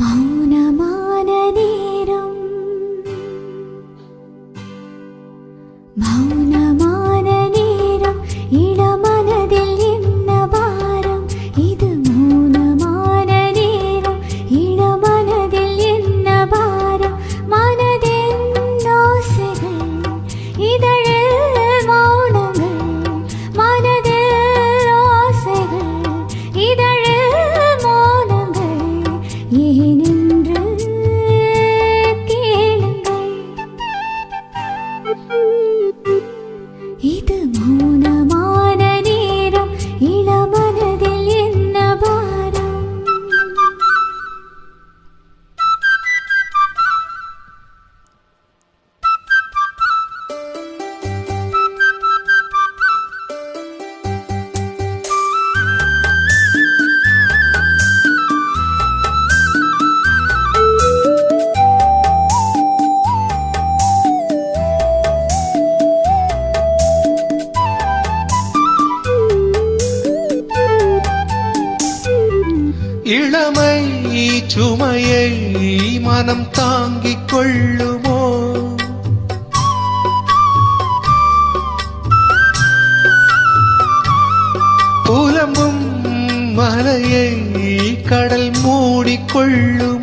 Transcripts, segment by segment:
మౌనమాన నేరం. మౌన இளமை சுமையை மனம் தாங்கிக் கொள்ளுமோ? புலம்பும் மலையை கடல் மூடிக்கொள்ளும்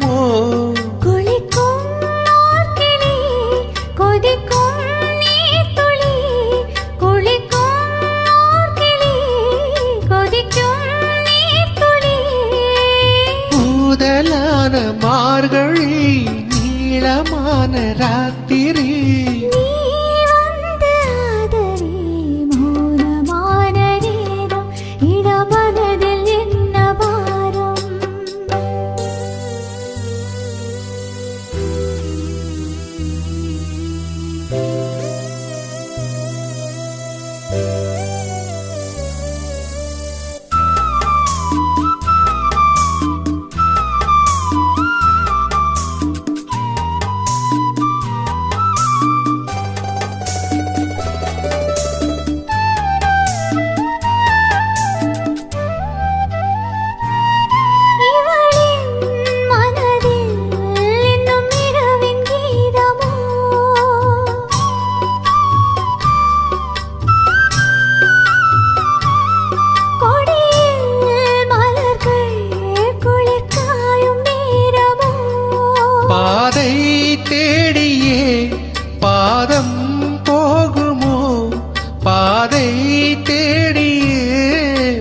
நீளமான ராத்திரி. பாதை தேடியே பாதம் போகுமோ? பாதை தேடியே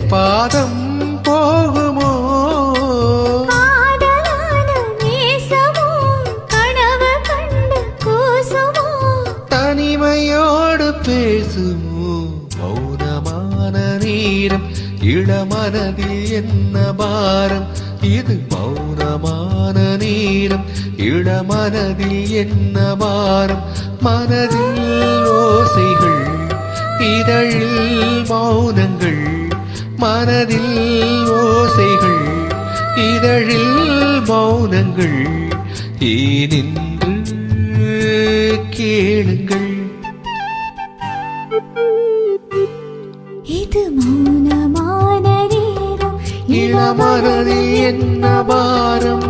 பாதம் போகுமோ? தனிமையோடு பேசுமோ? மௌனமான நேரம் இளமனதில் என்ன பாரம்? இது மௌனமான நேரம் இளமனதில் என்ன வாரம் மனதில் ஓசைகள் இதழில் மௌனங்கள். மனதில் ஓசைகள் இதழில் மௌனங்கள். ஏனென்று கேளுங்கள். இது மௌன நேரம் என்ன பாரம்?